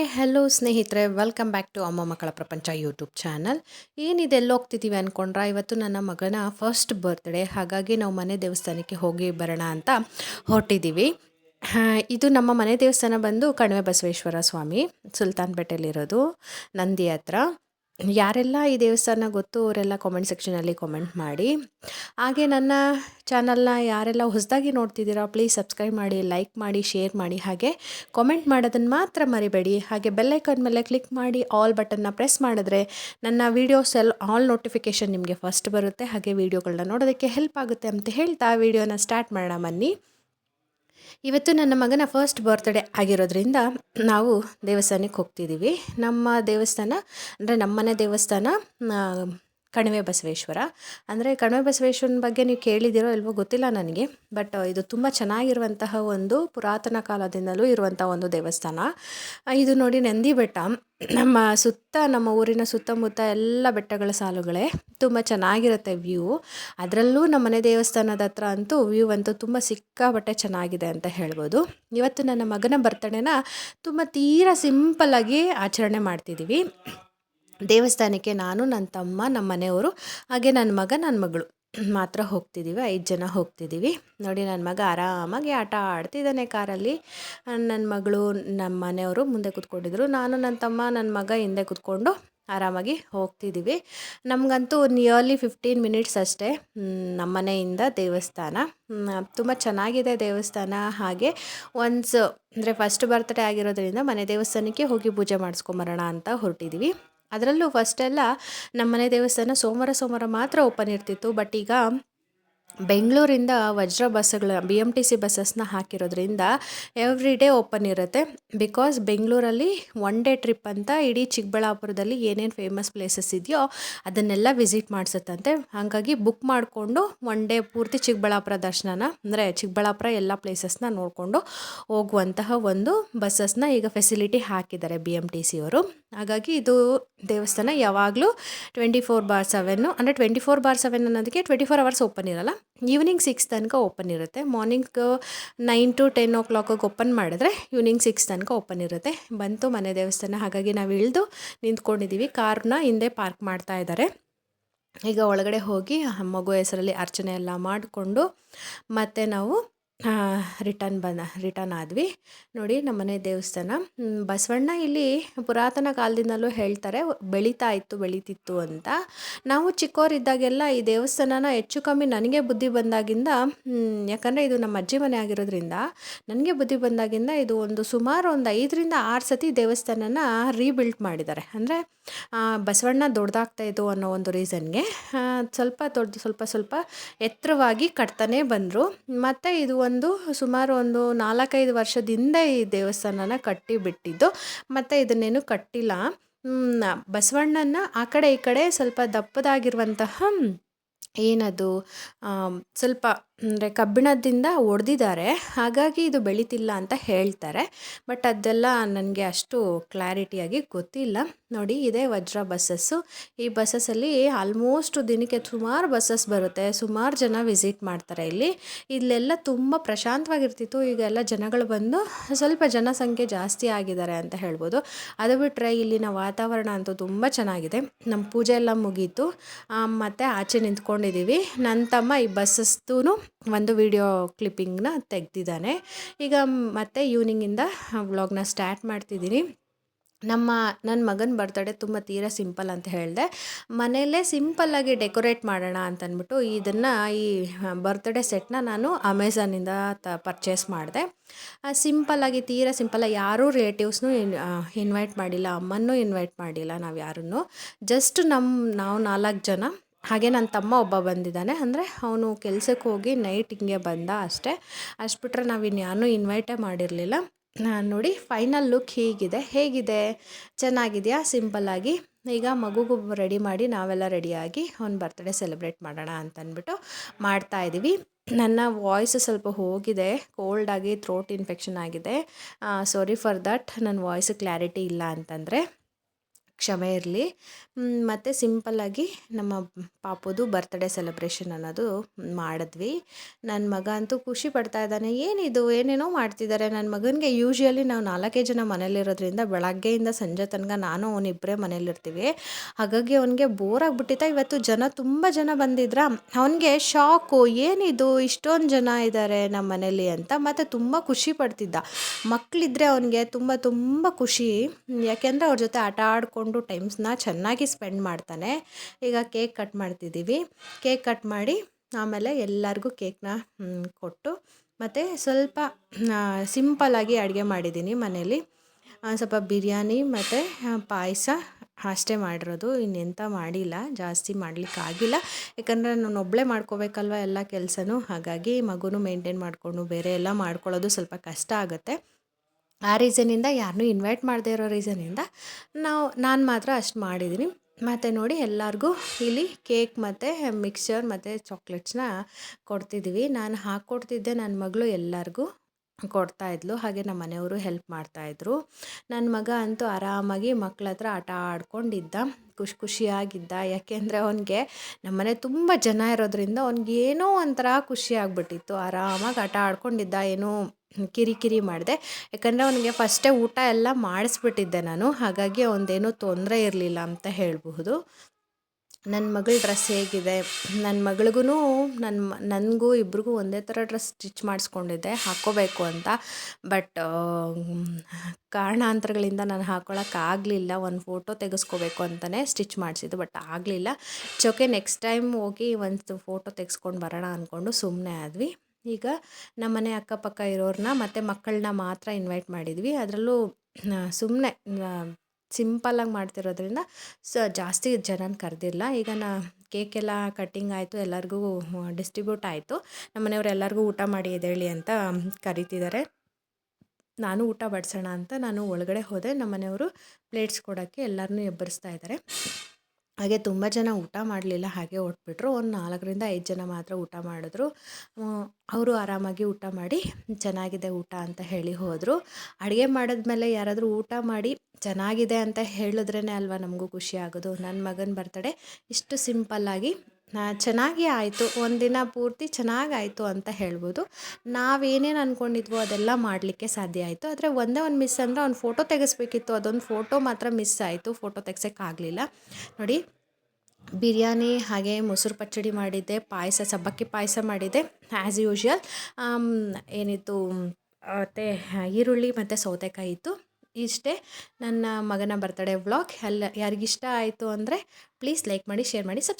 Hi hello ಸ್ನೇಹಿತರೆ welcome back to ಅಮ್ಮ ಮಕ್ಕಳ ಪ್ರಪಂಚ ಯೂಟ್ಯೂಬ್ ಚಾನಲ್ ಏನಿದೆ ಎಲ್ಲೋಗ್ತಿದ್ದೀವಿ ಅಂದ್ಕೊಂಡ್ರೆ ಇವತ್ತು ನನ್ನ ಮಗನ ಫಸ್ಟ್ ಬರ್ತ್ಡೇ ಹಾಗಾಗಿ ನಾವು ಮನೆ ದೇವಸ್ಥಾನಕ್ಕೆ ಹೋಗಿ ಬರೋಣ ಅಂತ ಹೊರಟಿದ್ದೀವಿ ಇದು ನಮ್ಮ ಮನೆ ದೇವಸ್ಥಾನ ಬಂದು ಕಣಿವೆ ಬಸವೇಶ್ವರ ಸ್ವಾಮಿ ಸುಲ್ತಾನ್ ಪೇಟೆಯಲ್ಲಿರೋದು, ನಂದಿ ಹತ್ರ. ಯಾರೆಲ್ಲ ಈ ದೇವಸ್ಥಾನ ಗೊತ್ತು ಅವರೆಲ್ಲ ಕಾಮೆಂಟ್ ಸೆಕ್ಷನಲ್ಲಿ ಕಾಮೆಂಟ್ ಮಾಡಿ. ಹಾಗೆ ನನ್ನ ಚಾನಲ್ನ ಯಾರೆಲ್ಲ ಹೊಸದಾಗಿ ನೋಡ್ತಿದ್ದೀರಾ ಪ್ಲೀಸ್ ಸಬ್ಸ್ಕ್ರೈಬ್ ಮಾಡಿ ಲೈಕ್ ಮಾಡಿ ಶೇರ್ ಮಾಡಿ. ಹಾಗೆ ಕಾಮೆಂಟ್ ಮಾಡೋದನ್ನು ಮಾತ್ರ ಮರಿಬೇಡಿ. ಹಾಗೆ ಬೆಲ್ಲೈಕನ್ ಮೇಲೆ ಕ್ಲಿಕ್ ಮಾಡಿ ಆಲ್ ಬಟನ್ನ ಪ್ರೆಸ್ ಮಾಡಿದ್ರೆ ನನ್ನ ವೀಡಿಯೋಸ್ ಎಲ್ಲ ಆಲ್ ನೋಟಿಫಿಕೇಷನ್ ನಿಮಗೆ ಫಸ್ಟ್ ಬರುತ್ತೆ. ಹಾಗೆ ವೀಡಿಯೋಗಳನ್ನ ನೋಡೋದಕ್ಕೆ ಹೆಲ್ಪ್ ಆಗುತ್ತೆ ಅಂತ ಹೇಳ್ತಾ ವೀಡಿಯೋನ ಸ್ಟಾರ್ಟ್ ಮಾಡೋಣ ಬನ್ನಿ. ಇವತ್ತು ನನ್ನ ಮಗನ ಫಸ್ಟ್ ಬರ್ತ್ಡೇ ಆಗಿರೋದ್ರಿಂದ ನಾವು ದೇವಸ್ಥಾನಕ್ಕೆ ಹೋಗ್ತಿದ್ದೀವಿ. ನಮ್ಮ ದೇವಸ್ಥಾನ ಅಂದರೆ ನಮ್ಮನೆ ದೇವಸ್ಥಾನ ಕಣಿವೆ ಬಸವೇಶ್ವರ. ಅಂದರೆ ಕಣಿವೆ ಬಸವೇಶ್ವರನ ಬಗ್ಗೆ ನೀವು ಕೇಳಿದಿರೋ ಇಲ್ವೋ ಗೊತ್ತಿಲ್ಲ ನನಗೆ, ಬಟ್ ಇದು ತುಂಬ ಚೆನ್ನಾಗಿರುವಂತಹ ಒಂದು ಪುರಾತನ ಕಾಲದಿಂದಲೂ ಇರುವಂಥ ಒಂದು ದೇವಸ್ಥಾನ. ಇದು ನೋಡಿ ನಂದಿ ಬೆಟ್ಟ. ನಮ್ಮ ಸುತ್ತ, ನಮ್ಮ ಊರಿನ ಸುತ್ತಮುತ್ತ ಎಲ್ಲ ಬೆಟ್ಟಗಳ ಸಾಲುಗಳೇ. ತುಂಬ ಚೆನ್ನಾಗಿರುತ್ತೆ ವ್ಯೂ. ಅದರಲ್ಲೂ ನಮ್ಮ ಮನೆ ದೇವಸ್ಥಾನದ ಹತ್ರ ಅಂತೂ ವ್ಯೂ ಅಂತೂ ತುಂಬ ಸಿಕ್ಕಾಬಟ್ಟೆ ಚೆನ್ನಾಗಿದೆ ಅಂತ ಹೇಳ್ಬೋದು. ಇವತ್ತು ನನ್ನ ಮಗನ ಬರ್ತಡೇನ ತುಂಬ ತೀರಾ ಸಿಂಪಲ್ಲಾಗಿ ಆಚರಣೆ ಮಾಡ್ತಿದ್ದೀವಿ. ದೇವಸ್ಥಾನಕ್ಕೆ ನಾನು ನನ್ನ ತಮ್ಮ ನಮ್ಮ ಮನೆಯವರು, ಹಾಗೆ ನನ್ನ ಮಗ ನನ್ನ ಮಗಳು ಮಾತ್ರ ಹೋಗ್ತಿದ್ದೀವಿ ಐದು ಜನ ಹೋಗ್ತಿದ್ದೀವಿ ನೋಡಿ ನನ್ನ ಮಗ ಆರಾಮಾಗಿ ಆಟ ಆಡ್ತಿದ್ದಾನೆ ಕಾರಲ್ಲಿ. ನನ್ನ ಮಗಳು ನಮ್ಮ ಮನೆಯವರು ಮುಂದೆ ಕೂತ್ಕೊಂಡಿದ್ರು. ನಾನು ನನ್ನ ತಮ್ಮ ನನ್ನ ಮಗ ಹಿಂದೆ ಕೂತ್ಕೊಂಡು ಆರಾಮಾಗಿ ಹೋಗ್ತಿದ್ದೀವಿ ನಮಗಂತೂ ನಿಯರ್ಲಿ ಫಿಫ್ಟೀನ್ ಮಿನಿಟ್ಸ್ ಅಷ್ಟೇ ನಮ್ಮ ಮನೆಯಿಂದ ದೇವಸ್ಥಾನ. ತುಂಬ ಚೆನ್ನಾಗಿದೆ ದೇವಸ್ಥಾನ. ಹಾಗೆ ಒನ್ಸ್ ಅಂದರೆ ಫಸ್ಟ್ ಬರ್ತ್ಡೇ ಆಗಿರೋದ್ರಿಂದ ಮನೆ ದೇವಸ್ಥಾನಕ್ಕೆ ಹೋಗಿ ಪೂಜೆ ಮಾಡಿಸ್ಕೊಂಬರೋಣ ಅಂತ ಹೊರಟಿದ್ದೀವಿ ಅದರಲ್ಲೂ ಫಸ್ಟೆಲ್ಲ ನಮ್ಮನೆ ದೇವಸ್ಥಾನ ಸೋಮವಾರ ಸೋಮವಾರ ಮಾತ್ರ ಓಪನ್ ಇರ್ತಿತ್ತು. ಬಟ್ ಈಗ ಬೆಂಗಳೂರಿಂದ ವಜ್ರ ಬಸ್ಸುಗಳ ಬಿ ಎಂ ಟಿ ಸಿ ಬಸ್ಸಸ್ನ ಹಾಕಿರೋದ್ರಿಂದ ಎವ್ರಿ ಡೇ ಓಪನ್ ಇರುತ್ತೆ. ಬಿಕಾಸ್ ಬೆಂಗಳೂರಲ್ಲಿ ಒನ್ ಡೇ ಟ್ರಿಪ್ ಅಂತ ಇಡೀ ಚಿಕ್ಕಬಳ್ಳಾಪುರದಲ್ಲಿ ಏನೇನು ಫೇಮಸ್ ಪ್ಲೇಸಸ್ ಇದೆಯೋ ಅದನ್ನೆಲ್ಲ ವಿಸಿಟ್ ಮಾಡಿಸುತ್ತಂತೆ. ಹಾಗಾಗಿ ಬುಕ್ ಮಾಡಿಕೊಂಡು ಒನ್ ಡೇ ಪೂರ್ತಿ ಚಿಕ್ಕಬಳ್ಳಾಪುರ ದರ್ಶನನ, ಅಂದರೆ ಚಿಕ್ಕಬಳ್ಳಾಪುರ ಎಲ್ಲ ಪ್ಲೇಸಸ್ನ ನೋಡಿಕೊಂಡು ಹೋಗುವಂತಹ ಒಂದು ಬಸ್ಸಸ್ನ ಈಗ ಫೆಸಿಲಿಟಿ ಹಾಕಿದ್ದಾರೆ ಬಿ ಎಂ ಟಿ ಸಿಯವರು ಹಾಗಾಗಿ ಇದು ದೇವಸ್ಥಾನ ಯಾವಾಗಲೂ ಟ್ವೆಂಟಿ ಫೋರ್ ಬಾರ್ ಸೆವೆನ್ನು ಅಂದರೆ ಟ್ವೆಂಟಿ ಫೋರ್ ಬಾರ್ ಸೆವೆನ್ ಅನ್ನೋದಕ್ಕೆ ಟ್ವೆಂಟಿ ಫೋರ್ ಅವರ್ಸ್ ಓಪನ್ ಇರಲ್ಲ. ಈವ್ನಿಂಗ್ ಸಿಕ್ಸ್ ತನಕ ಓಪನ್ ಇರುತ್ತೆ. ಮಾರ್ನಿಂಗ್ ನೈನ್ ಟು ಟೆನ್ ಓ ಕ್ಲಾಕಿಗೆ ಓಪನ್ ಮಾಡಿದ್ರೆ ಈವ್ನಿಂಗ್ ಸಿಕ್ಸ್ ತನಕ ಓಪನ್ ಇರುತ್ತೆ. ಬಂತು ಮನೆ ದೇವಸ್ಥಾನ, ಹಾಗಾಗಿ ನಾವು ಇಳಿದು ನಿಂತ್ಕೊಂಡಿದ್ದೀವಿ ಕಾರ್ನ ಹಿಂದೆ ಪಾರ್ಕ್ ಮಾಡ್ತಾ ಇದ್ದಾರೆ ಈಗ ಒಳಗಡೆ ಹೋಗಿ ಮಗು ಹೆಸರಲ್ಲಿ ಅರ್ಚನೆ ಎಲ್ಲ ಮಾಡಿಕೊಂಡು ಮತ್ತು ನಾವು ರಿಟರ್ನ್ ಬಂದ ರಿಟರ್ನ್ ಆದ್ವಿ. ನೋಡಿ, ನಮ್ಮನೆ ದೇವಸ್ಥಾನ. ಬಸವಣ್ಣ ಇಲ್ಲಿ ಪುರಾತನ ಕಾಲದಿಂದಲೂ ಹೇಳ್ತಾರೆ, ಬೆಳೀತಾ ಇತ್ತು, ಬೆಳೀತಿತ್ತು ಅಂತ. ನಾವು ಚಿಕ್ಕವರಿದ್ದಾಗೆಲ್ಲ ಈ ದೇವಸ್ಥಾನನ ಹೆಚ್ಚು ಕಮ್ಮಿ ನನಗೆ ಬುದ್ಧಿ ಬಂದಾಗಿಂದ ಯಾಕಂದರೆ ಇದು ನಮ್ಮ ಅಜ್ಜಿ ಮನೆ ಆಗಿರೋದ್ರಿಂದ, ನನಗೆ ಬುದ್ಧಿ ಬಂದಾಗಿಂದ ಇದು ಒಂದು ಸುಮಾರು ಒಂದು ಐದರಿಂದ ಆರು ಸತಿ ದೇವಸ್ಥಾನನ ರೀಬಿಲ್ಟ್ ಮಾಡಿದ್ದಾರೆ. ಅಂದರೆ ಬಸವಣ್ಣ ದೊಡ್ಡದಾಗ್ತಾ ಇತ್ತು ಅನ್ನೋ ಒಂದು ರೀಸನ್ಗೆ ಸ್ವಲ್ಪ ದೊಡ್ಡ, ಸ್ವಲ್ಪ ಸ್ವಲ್ಪ ಎತ್ತರವಾಗಿ ಕಟ್ತಾನೆ ಬಂದರು. ಮತ್ತು ಇದು ಒಂದು ಸುಮಾರು ಒಂದು ನಾಲ್ಕೈದು ವರ್ಷದಿಂದ ಈ ದೇವಸ್ಥಾನನ ಕಟ್ಟಿಬಿಟ್ಟಿದ್ದು. ಮತ್ತು ಇದನ್ನೇನು ಕಟ್ಟಿಲ್ಲ. ಬಸವಣ್ಣನ ಆ ಕಡೆ ಈ ಕಡೆ ಸ್ವಲ್ಪ ದಪ್ಪದಾಗಿರುವಂತಹ ಏನದು ಸ್ವಲ್ಪ ಅಂದರೆ ಕಬ್ಬಿಣದಿಂದ ಒಡೆದಿದ್ದಾರೆ. ಹಾಗಾಗಿ ಇದು ಬೆಳೀತಿಲ್ಲ ಅಂತ ಹೇಳ್ತಾರೆ. ಬಟ್ ಅದೆಲ್ಲ ನನಗೆ ಅಷ್ಟು ಕ್ಲಾರಿಟಿಯಾಗಿ ಗೊತ್ತಿಲ್ಲ. ನೋಡಿ, ಇದೇ ವಜ್ರ ಬಸ್ಸಸ್ಸು. ಈ ಬಸ್ಸಸ್ಸಲ್ಲಿ ಆಲ್ಮೋಸ್ಟ್ ದಿನಕ್ಕೆ ಸುಮಾರು ಬಸ್ಸಸ್ ಬರುತ್ತೆ. ಸುಮಾರು ಜನ ವಿಸಿಟ್ ಮಾಡ್ತಾರೆ ಇಲ್ಲಿ. ಇಲ್ಲೆಲ್ಲ ತುಂಬ ಪ್ರಶಾಂತವಾಗಿರ್ತಿತ್ತು. ಈಗ ಎಲ್ಲ ಜನಗಳು ಬಂದು ಸ್ವಲ್ಪ ಜನಸಂಖ್ಯೆ ಜಾಸ್ತಿ ಆಗಿದ್ದಾರೆ ಅಂತ ಹೇಳ್ಬೋದು. ಅದು ಬಿಟ್ಟರೆ ಇಲ್ಲಿನ ವಾತಾವರಣ ಅಂತೂ ತುಂಬ ಚೆನ್ನಾಗಿದೆ. ನಮ್ಮ ಪೂಜೆ ಎಲ್ಲ ಮುಗೀತು. ಮತ್ತು ಆಚೆ ನಿಂತ್ಕೊಂಡಿದ್ದೀವಿ ನನ್ನ ತಮ್ಮ ಈ ಬಸ್ಸಸ್ದು ಒಂದು ವಿಡಿಯೋ ಕ್ಲಿಪ್ಪಿಂಗ್ನ ತೆಗ್ದಿದ್ದಾನೆ. ಈಗ ಮತ್ತೆ ಈವ್ನಿಂಗಿಂದ ವ್ಲಾಗ್ನ ಸ್ಟಾರ್ಟ್ ಮಾಡ್ತಿದ್ದೀನಿ. ನಮ್ಮ ನನ್ನ ಮಗನ ಬರ್ತಡೇ ತುಂಬ ತೀರಾ ಸಿಂಪಲ್ ಅಂತ ಹೇಳಿದೆ. ಮನೆಯಲ್ಲೇ ಸಿಂಪಲ್ಲಾಗಿ ಡೆಕೋರೇಟ್ ಮಾಡೋಣ ಅಂತ ಅಂದ್ಬಿಟ್ಟು ಇದನ್ನು ಈ ಬರ್ತ್ಡೇ ಸೆಟ್ನ ನಾನು ಅಮೆಝಾನಿಂದ ತ ಪರ್ಚೇಸ್ ಮಾಡಿದೆ. ಸಿಂಪಲ್ಲಾಗಿ ತೀರಾ ಸಿಂಪಲ್ಲಾಗಿ ಯಾರೂ ರಿಲೇಟಿವ್ಸ್ನೂ ಇನ್ವೈಟ್ ಮಾಡಿಲ್ಲ, ಅಮ್ಮನ್ನೂ ಇನ್ವೈಟ್ ಮಾಡಿಲ್ಲ ನಾವು ಯಾರನ್ನು. ಜಸ್ಟ್ ನಮ್ಮ ನಾವು ನಾಲ್ಕು ಜನ. ಹಾಗೆ ನನ್ನ ತಮ್ಮ ಒಬ್ಬ ಬಂದಿದ್ದಾನೆ. ಅಂದರೆ ಅವನು ಕೆಲಸಕ್ಕೆ ಹೋಗಿ ನೈಟ್ ಹಿಂಗೆ ಬಂದ ಅಷ್ಟೇ. ಅಷ್ಟು ಬಿಟ್ಟರೆ ನಾವು ಇನ್ವೈಟೇ ಮಾಡಿರಲಿಲ್ಲ. ನೋಡಿ ಫೈನಲ್ ಲುಕ್ ಹೀಗಿದೆ. ಹೇಗಿದೆ? ಚೆನ್ನಾಗಿದೆಯಾ? ಸಿಂಪಲ್ಲಾಗಿ ಈಗ ಮಗುಗೂ ರೆಡಿ ಮಾಡಿ ನಾವೆಲ್ಲ ರೆಡಿಯಾಗಿ ಅವ್ನ ಬರ್ತ್ಡೇ ಸೆಲೆಬ್ರೇಟ್ ಮಾಡೋಣ ಅಂತ ಮಾಡ್ತಾ ಮಾಡ್ತಾಯಿದ್ದೀವಿ ನನ್ನ ವಾಯ್ಸ್ ಸ್ವಲ್ಪ ಹೋಗಿದೆ. ಕೋಲ್ಡಾಗಿ ಥ್ರೋಟ್ ಇನ್ಫೆಕ್ಷನ್ ಆಗಿದೆ. ಸಾರಿ ಫಾರ್ ದಟ್ ನನ್ನ ವಾಯ್ಸ್ ಕ್ಲಾರಿಟಿ ಇಲ್ಲ ಅಂತಂದರೆ. ಕ್ಷಮೆ ಇರಲಿ. ಮತ್ತು ಸಿಂಪಲ್ಲಾಗಿ ನಮ್ಮ ಪಾಪುದು ಬರ್ತ್ಡೇ ಸೆಲೆಬ್ರೇಷನ್ ಅನ್ನೋದು ಮಾಡಿದ್ವಿ. ನನ್ನ ಮಗ ಅಂತೂ ಖುಷಿ ಪಡ್ತಾ ಇದ್ದಾನೆ. ಏನಿದು? ಏನೇನೋ ಮಾಡ್ತಿದ್ದಾರೆ ನನ್ನ ಮಗನಿಗೆ ಯೂಶ್ವಲಿ ನಾವು ನಾಲ್ಕೇ ಜನ ಮನೇಲಿರೋದ್ರಿಂದ ಬೆಳಗ್ಗೆಯಿಂದ ಸಂಜೆ ತನಕ ನಾನು ಅವನಿಬ್ಬರೇ ಮನೇಲಿರ್ತೀವಿ ಹಾಗಾಗಿ ಅವನಿಗೆ ಬೋರ್ ಆಗಿಬಿಟ್ಟಿತ್ತ. ಇವತ್ತು ಜನ ತುಂಬ ಜನ ಬಂದಿದ್ರ. ಅವನಿಗೆ ಶಾಕು ಏನಿದು? ಇಷ್ಟೊಂದು ಜನ ಇದ್ದಾರೆ ನಮ್ಮ ಮನೇಲಿ ಅಂತ ಮತ್ತು ತುಂಬ ಖುಷಿ ಪಡ್ತಿದ್ದ. ಮಕ್ಕಳಿದ್ರೆ ಅವನಿಗೆ ತುಂಬ ತುಂಬ ಖುಷಿ. ಯಾಕೆಂದರೆ ಅವ್ರ ಜೊತೆ ಆಟ ಆಡಿಕೊಂಡು ಟೈಮ್ಸ್ನ ಚೆನ್ನಾಗಿ ಸ್ಪೆಂಡ್ ಮಾಡ್ತಾನೆ. ಈಗ ಕೇಕ್ ಕಟ್ ಮಾಡ್ತಿದ್ದೀವಿ. ಕೇಕ್ ಕಟ್ ಮಾಡಿ ಆಮೇಲೆ ಎಲ್ಲರಿಗೂ ಕೇಕ್ನ ಕೊಟ್ಟು ಮತ್ತು ಸ್ವಲ್ಪ ಸಿಂಪಲ್ಲಾಗಿ ಅಡುಗೆ ಮಾಡಿದ್ದೀನಿ ಮನೇಲಿ. ಸ್ವಲ್ಪ ಬಿರಿಯಾನಿ ಮತ್ತು ಪಾಯಸ ಅಷ್ಟೇ ಮಾಡಿರೋದು. ಇನ್ನೆಂಥ ಮಾಡಿಲ್ಲ. ಜಾಸ್ತಿ ಮಾಡಲಿಕ್ಕಾಗಿಲ್ಲ ಯಾಕಂದರೆ ನಾನು ಒಬ್ಬಳೇ ಮಾಡ್ಕೋಬೇಕಲ್ವ ಎಲ್ಲ ಕೆಲಸನೂ. ಹಾಗಾಗಿ ಮಗುನೂ ಮೇಂಟೈನ್ ಮಾಡಿಕೊಂಡು ಬೇರೆ ಎಲ್ಲ ಮಾಡ್ಕೊಳ್ಳೋದು ಸ್ವಲ್ಪ ಕಷ್ಟ ಆಗುತ್ತೆ. ಆ ರೀಸನ್ನಿಂದ ಯಾರನ್ನೂ ಇನ್ವೈಟ್ ಮಾಡದೇ ಇರೋ ರೀಸನಿಂದ ನಾವು, ನಾನು ಮಾತ್ರ ಅಷ್ಟು ಮಾಡಿದ್ದೀನಿ ಮತ್ತು ನೋಡಿ ಎಲ್ಲರಿಗೂ ಇಲ್ಲಿ ಕೇಕ್ ಮತ್ತು ಮಿಕ್ಸ್ಚರ್ ಮತ್ತು ಚಾಕ್ಲೇಟ್ಸ್ನ ಕೊಡ್ತಿದ್ವಿ. ನಾನು ಹಾಕ್ಕೊಡ್ತಿದ್ದೆ ನನ್ನ ಮಗಳು ಎಲ್ಲರಿಗೂ ಕೊಡ್ತಾಯಿದ್ಲು ಹಾಗೆ ನಮ್ಮ ಮನೆಯವರು ಹೆಲ್ಪ್ ಮಾಡ್ತಾಯಿದ್ರು ನನ್ನ ಮಗ ಅಂತೂ ಆರಾಮಾಗಿ ಮಕ್ಳ ಹತ್ರ ಆಟ ಆಡ್ಕೊಂಡಿದ್ದ. ಖುಷಿ ಖುಷಿಯಾಗಿದ್ದ. ಯಾಕೆಂದರೆ ಅವನಿಗೆ ನಮ್ಮನೆ ತುಂಬ ಜನ ಇರೋದ್ರಿಂದ ಅವ್ನಿಗೇನೋ ಒಂಥರ ಖುಷಿ ಆಗ್ಬಿಟ್ಟಿತ್ತು. ಆರಾಮಾಗಿ ಆಟ ಆಡ್ಕೊಂಡಿದ್ದ. ಏನೂ ಕಿರಿಕಿರಿ ಮಾಡಿದೆ. ಯಾಕಂದರೆ ಅವನಿಗೆ ಫಸ್ಟೇ ಊಟ ಎಲ್ಲ ಮಾಡಿಸ್ಬಿಟ್ಟಿದ್ದೆ ನಾನು. ಹಾಗಾಗಿ ಅವನದೇನೂ ತೊಂದರೆ ಇರಲಿಲ್ಲ ಅಂತ ಹೇಳಬಹುದು. ನನ್ನ ಮಗಳ ಡ್ರೆಸ್ ಹೇಗಿದೆ? ನನ್ನ ಮಗಳಿಗೂ ನನ್ನ ನನಗೂ ಇಬ್ರಿಗೂ ಒಂದೇ ಥರ ಡ್ರೆಸ್ ಸ್ಟಿಚ್ ಮಾಡಿಸ್ಕೊಂಡಿದ್ದೆ. ಹಾಕ್ಕೋಬೇಕು ಅಂತ. ಬಟ್ ಕಾರಣಾಂತರಗಳಿಂದ ನಾನು ಹಾಕ್ಕೊಳಕ್ಕಾಗಲಿಲ್ಲ ಒಂದು ಫೋಟೋ ತೆಗೆಸ್ಕೋಬೇಕು ಅಂತಲೇ ಸ್ಟಿಚ್ ಮಾಡಿಸಿದ್ದು ಬಟ್ ಆಗಲಿಲ್ಲ. ಚೊಕೆ ನೆಕ್ಸ್ಟ್ ಟೈಮ್ ಹೋಗಿ ಒಂದು ಫೋಟೋ ತೆಗೆಸ್ಕೊಂಡು ಬರೋಣ ಅಂದ್ಕೊಂಡು ಸುಮ್ಮನೆ ಆದ್ವಿ. ಈಗ ನಮ್ಮನೆ ಅಕ್ಕಪಕ್ಕ ಇರೋರನ್ನ ಮತ್ತು ಮಕ್ಕಳನ್ನ ಮಾತ್ರ ಇನ್ವೈಟ್ ಮಾಡಿದ್ವಿ. ಅದರಲ್ಲೂ ಸುಮ್ಮನೆ ಸಿಂಪಲ್ಲಾಗಿ ಮಾಡ್ತಿರೋದ್ರಿಂದ ಸ ಜಾಸ್ತಿ ಜನನ ಕರೆದಿಲ್ಲ ಈಗ ನಾ ಕೇಕೆಲ್ಲ ಕಟ್ಟಿಂಗ್ ಆಯಿತು, ಎಲ್ಲರಿಗೂ ಡಿಸ್ಟ್ರಿಬ್ಯೂಟ್ ಆಯಿತು. ನಮ್ಮ ಮನೆಯವ್ರು ಎಲ್ಲರಿಗೂ ಊಟ ಮಾಡಿ ಎದೇಳಿ ಅಂತ ಕರಿತಿದ್ದಾರೆ ನಾನು ಊಟ ಬಡಿಸೋಣ ಅಂತ ನಾನು ಒಳಗಡೆ ಹೋದೆ. ನಮ್ಮ ಮನೆಯವರು ಪ್ಲೇಟ್ಸ್ ಕೊಡೋಕ್ಕೆ ಎಲ್ಲರನ್ನೂ ಎಬ್ಬರಿಸ್ತಾ ಇದ್ದಾರೆ ಹಾಗೆ ತುಂಬ ಜನ ಊಟ ಮಾಡಲಿಲ್ಲ, ಹಾಗೆ ಹೊಟ್ಬಿಟ್ರು ಒಂದು ನಾಲ್ಕರಿಂದ ಐದು ಜನ ಮಾತ್ರ ಊಟ ಮಾಡಿದ್ರು. ಅವರು ಆರಾಮಾಗಿ ಊಟ ಮಾಡಿ ಚೆನ್ನಾಗಿದೆ ಊಟ ಅಂತ ಹೇಳಿ ಹೋದರು. ಅಡುಗೆ ಮಾಡಿದ್ಮೇಲೆ ಯಾರಾದರೂ ಊಟ ಮಾಡಿ ಚೆನ್ನಾಗಿದೆ ಅಂತ ಹೇಳಿದ್ರೇ ಅಲ್ವಾ ನಮಗೂ ಖುಷಿ ಆಗೋದು. ನನ್ನ ಮಗನ ಬರ್ತಡೆ ಇಷ್ಟು ಸಿಂಪಲ್ಲಾಗಿ ಚೆನ್ನಾಗಿ ಆಯಿತು ಒಂದಿನ ಪೂರ್ತಿ ಚೆನ್ನಾಗಾಯಿತು ಅಂತ ಹೇಳ್ಬೋದು. ನಾವೇನೇನು ಅಂದ್ಕೊಂಡಿದ್ವೋ ಅದೆಲ್ಲ ಮಾಡಲಿಕ್ಕೆ ಸಾಧ್ಯ ಆಯಿತು. ಆದರೆ ಒಂದೇ ಒಂದು ಮಿಸ್ ಅಂದರೆ ಒಂದು ಫೋಟೋ ತೆಗೆಸ್ಬೇಕಿತ್ತು, ಅದೊಂದು ಫೋಟೋ ಮಾತ್ರ ಮಿಸ್ ಆಯಿತು, ಫೋಟೋ ತೆಗ್ಸೋಕ್ಕಾಗಲಿಲ್ಲ ನೋಡಿ, ಬಿರಿಯಾನಿ ಹಾಗೆ ಮೊಸರು ಪಚ್ಚಡಿ ಮಾಡಿದ್ದೆ, ಪಾಯಸ, ಸಬ್ಬಕ್ಕಿ ಪಾಯಸ ಮಾಡಿದ್ದೆ ಆ್ಯಸ್ ಯೂಶ್ವಲ್ ಏನಿತ್ತು ಮತ್ತು ಈರುಳ್ಳಿ ಮತ್ತು ಸೌತೆಕಾಯಿ ಇತ್ತು. ಇಷ್ಟೇ, ನನ್ನ ಮಗನ ಬರ್ತಡೇ ವ್ಲಾಗ್ ಎಲ್ಲ, ಯಾರಿಗಿಷ್ಟ ಆಯಿತು ಅಂದರೆ ಪ್ಲೀಸ್ ಲೈಕ್ ಮಾಡಿ ಶೇರ್ ಮಾಡಿ ಸಬ್ಸ್ಕ್ರೈಬ್